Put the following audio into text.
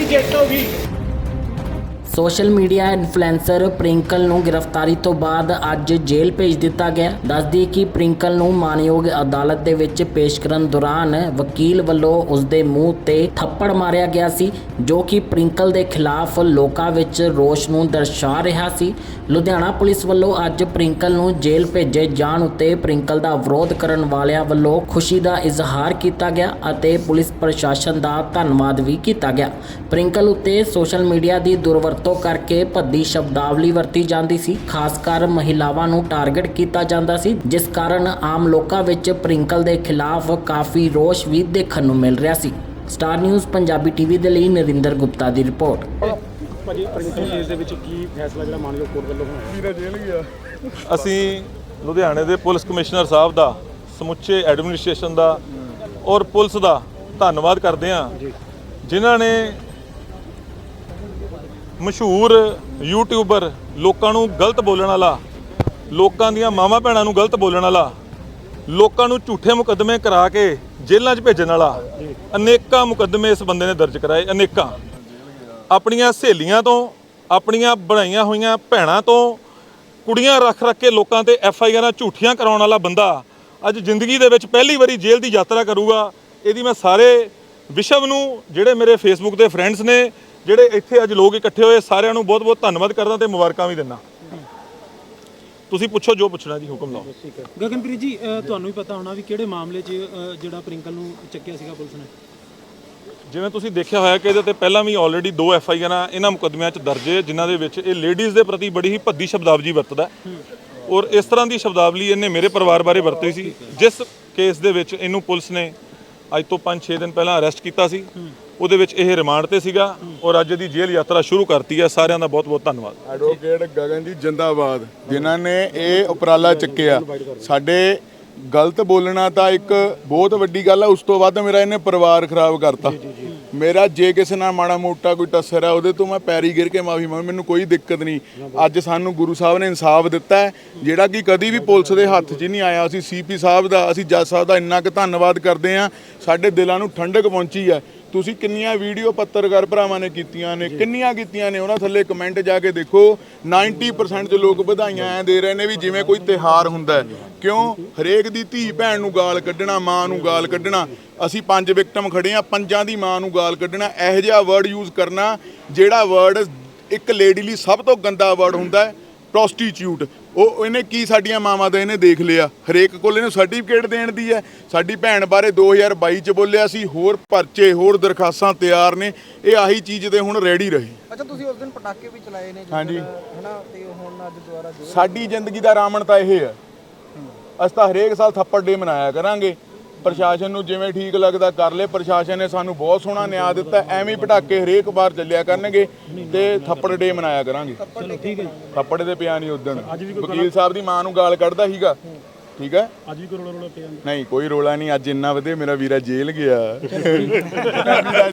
ਦੀ ਜੇਤੋ ਵੀ social media influencer ਪ੍ਰਿੰਕਲ ਨੂੰ ਗ੍ਰਿਫਤਾਰੀ ਤੋਂ ਬਾਅਦ ਅੱਜ ਜੇਲ੍ਹ ਭੇਜ ਦਿੱਤਾ ਗਿਆ। ਦੱਸਦੀ ਕਿ ਪ੍ਰਿੰਕਲ ਨੂੰ ਮਾਨਯੋਗ ਅਦਾਲਤ ਦੇ ਵਿੱਚ ਪੇਸ਼ ਕਰਨ ਦੌਰਾਨ ਵਕੀਲ ਵੱਲੋਂ ਉਸ ਦੇ ਮੂੰਹ ਤੇ ਥੱਪੜ ਮਾਰਿਆ ਗਿਆ ਸੀ, ਜੋ ਕਿ ਪ੍ਰਿੰਕਲ ਦੇ ਖਿਲਾਫ ਲੋਕਾਂ ਵਿੱਚ ਰੋਸ਼ ਨੂੰ ਦਰਸਾ ਰਿਹਾ ਸੀ। ਲੁਧਿਆਣਾ ਪੁਲਿਸ ਵੱਲੋਂ ਅੱਜ ਪ੍ਰਿੰਕਲ ਨੂੰ ਜੇਲ੍ਹ ਭੇਜੇ ਜਾਣ ਉੱਤੇ ਪ੍ਰਿੰਕਲ ਦਾ ਵਿਰੋਧ ਕਰਨ ਵਾਲਿਆਂ ਵੱਲੋਂ ਖੁਸ਼ੀ ਦਾ ਇਜ਼ਹਾਰ ਕੀਤਾ ਗਿਆ ਅਤੇ ਪੁਲਿਸ ਪ੍ਰਸ਼ਾਸਨ ਦਾ ਧੰਨਵਾਦ ਵੀ ਕੀਤਾ ਗਿਆ। ਪ੍ਰਿੰਕਲ ਉੱਤੇ ਸੋਸ਼ਲ ਮੀਡੀਆ ਦੀ ਦੁਰਵਰਤੋਂ ਕਰਕੇ ਭੱਦੀ ਸ਼ਬਦਾਵਲੀ ਵਰਤੀ ਜਾਂਦੀ ਸੀ। ਖਾਸ ਕਰ ਮਹਿਲਾਵਾਂ ਨੂੰ ਟਾਰਗੇਟ ਕੀਤਾ ਜਾਂਦਾ ਸੀ ਜਿਸ ਕਾਰਨ ਆਮ ਲੋਕਾਂ ਵਿੱਚ ਪ੍ਰਿੰਕਲ ਦੇ ਖਿਲਾਫ ਕਾਫੀ ਰੋਸ਼ ਵੀ ਦੇਖਣ ਨੂੰ ਮਿਲ ਰਿਹਾ ਸੀ। ਸਟਾਰ ਨਿਊਜ਼ ਪੰਜਾਬੀ ਟੀਵੀ ਦੇ ਲਈ ਨਰਿੰਦਰ ਗੁਪਤਾ ਦੀ ਰਿਪੋਰਟ। ਭਾਜੀ ਪ੍ਰਿੰਸੀਪਲ ਕੇਸ ਦੇ ਵਿੱਚ ਕੀ ਫੈਸਲਾ ਜਿਹੜਾ ਮਾਨਯੋਗ ਕੋਰਟ ਵੱਲੋਂ ਹੋਇਆ? ਅਸੀਂ ਲੁਧਿਆਣੇ ਦੇ ਪੁਲਿਸ ਕਮਿਸ਼ਨਰ ਸਾਹਿਬ ਦਾ ਸਮੁੱਚੇ ਐਡਮਿਨਿਸਟ੍ਰੇਸ਼ਨ ਦਾ ਔਰ ਪੁਲਿਸ ਦਾ ਧੰਨਵਾਦ ਕਰਦੇ ਹਾਂ ਜਿਨ੍ਹਾਂ ਨੇ ਮਸ਼ਹੂਰ ਯੂਟਿਊਬਰ ਲੋਕਾਂ ਨੂੰ ਗਲਤ ਬੋਲਣ ਵਾਲਾ, ਲੋਕਾਂ ਦੀਆਂ ਮਾਵਾਂ ਭੈਣਾਂ ਨੂੰ ਗਲਤ ਬੋਲਣ ਵਾਲਾ, ਲੋਕਾਂ ਨੂੰ ਝੂਠੇ ਮੁਕੱਦਮੇ ਕਰਾ ਕੇ ਜੇਲ੍ਹਾਂ 'ਚ ਭੇਜਣ ਵਾਲਾ, ਅਨੇਕਾਂ ਮੁਕੱਦਮੇ ਇਸ ਬੰਦੇ ਨੇ ਦਰਜ ਕਰਾਏ, ਅਨੇਕਾਂ। ਆਪਣੀਆਂ ਸਹੇਲੀਆਂ ਤੋਂ, ਆਪਣੀਆਂ ਬਣਾਈਆਂ ਹੋਈਆਂ ਭੈਣਾਂ ਤੋਂ, ਕੁੜੀਆਂ ਰੱਖ ਰੱਖ ਕੇ ਲੋਕਾਂ ਤੇ ਐਫ ਆਈ ਆਰਾਂ ਝੂਠੀਆਂ ਕਰਾਉਣ ਵਾਲਾ ਬੰਦਾ ਅੱਜ ਜ਼ਿੰਦਗੀ ਦੇ ਵਿੱਚ ਪਹਿਲੀ ਵਾਰੀ ਜੇਲ੍ਹ ਦੀ ਯਾਤਰਾ ਕਰੂਗਾ। ਇਹਦੀ ਮੈਂ ਸਾਰੇ ਵਿਸ਼ਵ ਨੂੰ, ਜਿਹੜੇ ਮੇਰੇ ਫੇਸਬੁੱਕ ਦੇ ਫਰੈਂਡਸ ਨੇ ਜਿਹੜੇ ਇੱਥੇ ਅੱਜ ਲੋਕ ਇਕੱਠੇ ਹੋਏ ਸਾਰਿਆਂ ਨੂੰ ਬਹੁਤ-ਬਹੁਤ ਧੰਨਵਾਦ ਕਰਦਾ ਤੇ ਮੁਬਾਰਕਾਂ ਵੀ ਦਿੰਦਾ। ਤੁਸੀਂ ਪੁੱਛੋ ਜੋ ਪੁੱਛਣਾ ਜੀ ਹੁਕਮ ਲਾਓ। ਗਗਨਪ੍ਰੀਤ ਜੀ ਤੁਹਾਨੂੰ ਵੀ ਪਤਾ ਹੋਣਾ ਵੀ ਕਿਹੜੇ ਮਾਮਲੇ 'ਚ ਜਿਹੜਾ ਪ੍ਰਿੰਕਲ ਨੂੰ ਚੱਕਿਆ ਸੀਗਾ ਪੁਲਿਸ ਨੇ? ਜਿਵੇਂ ਤੁਸੀਂ ਦੇਖਿਆ ਹੋਇਆ ਕਿ ਇਹਦੇ ਤੇ ਪਹਿਲਾਂ ਵੀ ਆਲਰੇਡੀ ਦੋ ਐਫ ਆਈ ਆਰਾਂ ਇਹਨਾਂ ਮੁਕੱਦਮਿਆਂ 'ਚ ਦਰਜ ਹੈ ਜਿਨ੍ਹਾਂ ਦੇ ਵਿੱਚ ਇਹ ਲੇਡੀਜ਼ ਦੇ ਪ੍ਰਤੀ ਬੜੀ ਹੀ ਭੱਦੀ ਸ਼ਬਦਾਵਲੀ ਵਰਤਦਾ। ਔਰ ਇਸ ਤਰ੍ਹਾਂ ਦੀ ਸ਼ਬਦਾਵਲੀ ਇਹਨੇ ਮੇਰੇ ਪਰਿਵਾਰ ਬਾਰੇ ਵਰਤੀ ਸੀ। ਜਿਸ ਕੇਸ ਦੇ ਵਿੱਚ ਇਹਨੂੰ ਪੁਲਿਸ ਨੇ ਅੱਜ ਤੋਂ 5-6 ਦਿਨ ਪਹਿਲਾਂ ਅਰੈਸਟ ਕੀਤਾ ਸੀ। ਉਹਦੇ ਵਿੱਚ ਇਹ ਰਿਮਾਂਡ ਤੇ ਸੀਗਾ ਔਰ ਅੱਜ ਇਹਦੀ ਜੇਲ੍ਹ ਯਾਤਰਾ ਸ਼ੁਰੂ ਕਰਤੀ ਹੈ। ਸਾਰਿਆਂ ਦਾ ਬਹੁਤ-ਬਹੁਤ ਧੰਨਵਾਦ। ਐਡਵੋਕੇਟ ਗਗਨ ਜੀ ਜਿੰਦਾਬਾਦ ਜਿਨ੍ਹਾਂ ਨੇ ਇਹ ਉਪਰਾਲਾ ਚੱਕਿਆ। ਸਾਡੇ ਗਲਤ ਬੋਲਣਾ ਤਾਂ ਇੱਕ ਬਹੁਤ ਵੱਡੀ ਗੱਲ ਹੈ ਉਸ ਤੋਂ ਵੱਧ ਮੇਰਾ ਇਹਨੇ ਪਰਿਵਾਰ ਖਰਾਬ ਕਰਤਾ। ਮੇਰਾ ਜੇ ਕਿਸੇ ਨਾਲ ਮਾੜਾ ਮੋਟਾ ਕੋਈ ਟੱਸਰ ਹੈ ਉਹਦੇ ਤੋਂ ਮੈਂ ਪੈਰੀ ਗਿਰ ਕੇ ਮਾਫੀ ਮੰਗ ਮੈਨੂੰ ਕੋਈ ਦਿੱਕਤ ਨਹੀਂ। ਅੱਜ ਸਾਨੂੰ ਗੁਰੂ ਸਾਹਿਬ ਨੇ ਇਨਸਾਫ ਦਿੱਤਾ ਜਿਹੜਾ ਕਿ ਕਦੀ ਵੀ ਪੁਲਿਸ ਦੇ ਹੱਥ 'ਚ ਨਹੀਂ ਆਇਆ। ਅਸੀਂ ਸੀਪੀ ਸਾਹਿਬ ਦਾ ਅਸੀਂ ਜੱਜ ਸਾਹਿਬ ਦਾ ਇੰਨਾ ਕੁ ਧੰਨਵਾਦ ਕਰਦੇ ਹਾਂ ਸਾਡੇ ਦਿਲਾਂ ਨੂੰ ਠੰਡਕ ਪਹੁੰਚੀ ਹੈ। ਤੁਸੀਂ ਕਿੰਨੀਆਂ ਵੀਡੀਓ ਪੱਤਰਕਾਰ ਭਰਾਵਾਂ ਨੇ ਕੀਤੀਆਂ ਨੇ, ਕਿੰਨੀਆਂ ਕੀਤੀਆਂ ਨੇ, ਉਹਨਾਂ ਥੱਲੇ ਕਮੈਂਟ ਜਾ ਕੇ ਦੇਖੋ। 90% ਚ ਲੋਕ ਵਧਾਈਆਂ ਐ ਦੇ ਰਹੇ ਨੇ ਵੀ ਜਿਵੇਂ ਕੋਈ ਤਿਹਾਰ ਹੁੰਦਾ ਕਿਉਂ? ਹਰੇਕ ਦੀ ਧੀ ਭੈਣ ਨੂੰ ਗਾਲ ਕੱਢਣਾ, ਮਾਂ ਨੂੰ ਗਾਲ ਕੱਢਣਾ। ਅਸੀਂ ਪੰਜ ਵਿਕਟਮ ਖੜੇ ਆ ਪੰਜਾਂ ਦੀ ਮਾਂ ਨੂੰ ਗਾਲ ਕੱਢਣਾ। ਇਹੋ ਜਿਹਾ ਵਰਡ ਯੂਜ਼ ਕਰਨਾ ਜਿਹੜਾ ਵਰਡ ਇੱਕ ਲੇਡੀ ਲਈ ਸਭ ਤੋਂ ਗੰਦਾ ਵਰਡ ਹੁੰਦਾ ਹੈ। ਪ੍ਰੋਸਟੀਟਿਊਟ ਉਹ ਇਹਨੇ ਕੀ ਸਾਡੀਆਂ ਮਾਵਾਂ ਦਾ ਇਹਨੇ ਦੇਖ ਲਿਆ। ਹਰੇਕ ਕੋਲ ਇਹਨੂੰ ਸਰਟੀਫਿਕੇਟ ਦੇਣ ਦੀ ਹੈ। ਸਾਡੀ ਭੈਣ ਬਾਰੇ 2022 ਚ ਬੋਲਿਆ ਸੀ ਹੋਰ ਪਰਚੇ ਹੋਰ ਦਰਖਾਸਤਾਂ ਤਿਆਰ ਨੇ। ਇਹ ਆਹੀ ਚੀਜ਼ ਦੇ ਹੁਣ ਰੈਡੀ ਰਹੇ। ਅੱਛਾ ਤੁਸੀਂ ਉਸ ਦਿਨ ਪਟਾਕੇ ਵੀ ਚਲਾਏ ਨੇ ਹਾਂਜੀ। ਹਨਾ ਤੇ ਹੁਣ ਅੱਜ ਦੁਬਾਰਾ ਸਾਡੀ ਜ਼ਿੰਦਗੀ ਦਾ ਰਾਮਣ ਤਾਂ ਇਹ ਹੈ। ਅਸੀਂ ਤਾਂ ਹਰੇਕ ਸਾਲ ਥੱਪੜ ਡੇ ਮਨਾਇਆ ਕਰਾਂਗੇ। ਪ੍ਰਸ਼ਾਸਨ ਨੂੰ ਜਿਵੇਂ ਠੀਕ ਲੱਗਦਾ ਕਰ ਲੈ। ਪ੍ਰਸ਼ਾਸਨ ਨੇ ਸਾਨੂੰ ਬਹੁਤ ਸੋਹਣਾ ਨਿਆਂ ਦਿੱਤਾ। ਐਵੇਂ ਹੀ ਪਟਾਕੇ ਹਰੇਕ ਵਾਰ ਚੱਲਿਆ ਕਰਨਗੇ ਤੇ ਥੱਪੜ ਡੇ ਮਨਾਇਆ ਕਰਾਂਗੇ। ਚਲੋ ਠੀਕ ਹੈ ਜੀ। ਥੱਪੜ ਦੇ ਪਿਆ ਨਹੀਂ ਉਦਣ। ਵਕੀਲ ਸਾਹਿਬ ਦੀ ਮਾਂ ਨੂੰ ਗਾਲ ਕੱਢਦਾ ਸੀਗਾ। ਠੀਕ ਹੈ? ਅੱਜ ਵੀ ਕੋਈ ਰੋਲਾ ਰੋਲਾ ਪਿਆ ਨਹੀਂ ਕੋਈ ਰੋਲਾ ਨਹੀਂ। ਅੱਜ ਇੰਨਾ ਵਧੀਆ ਮੇਰਾ ਵੀਰਾ ਜੇਲ੍ਹ ਗਿਆ।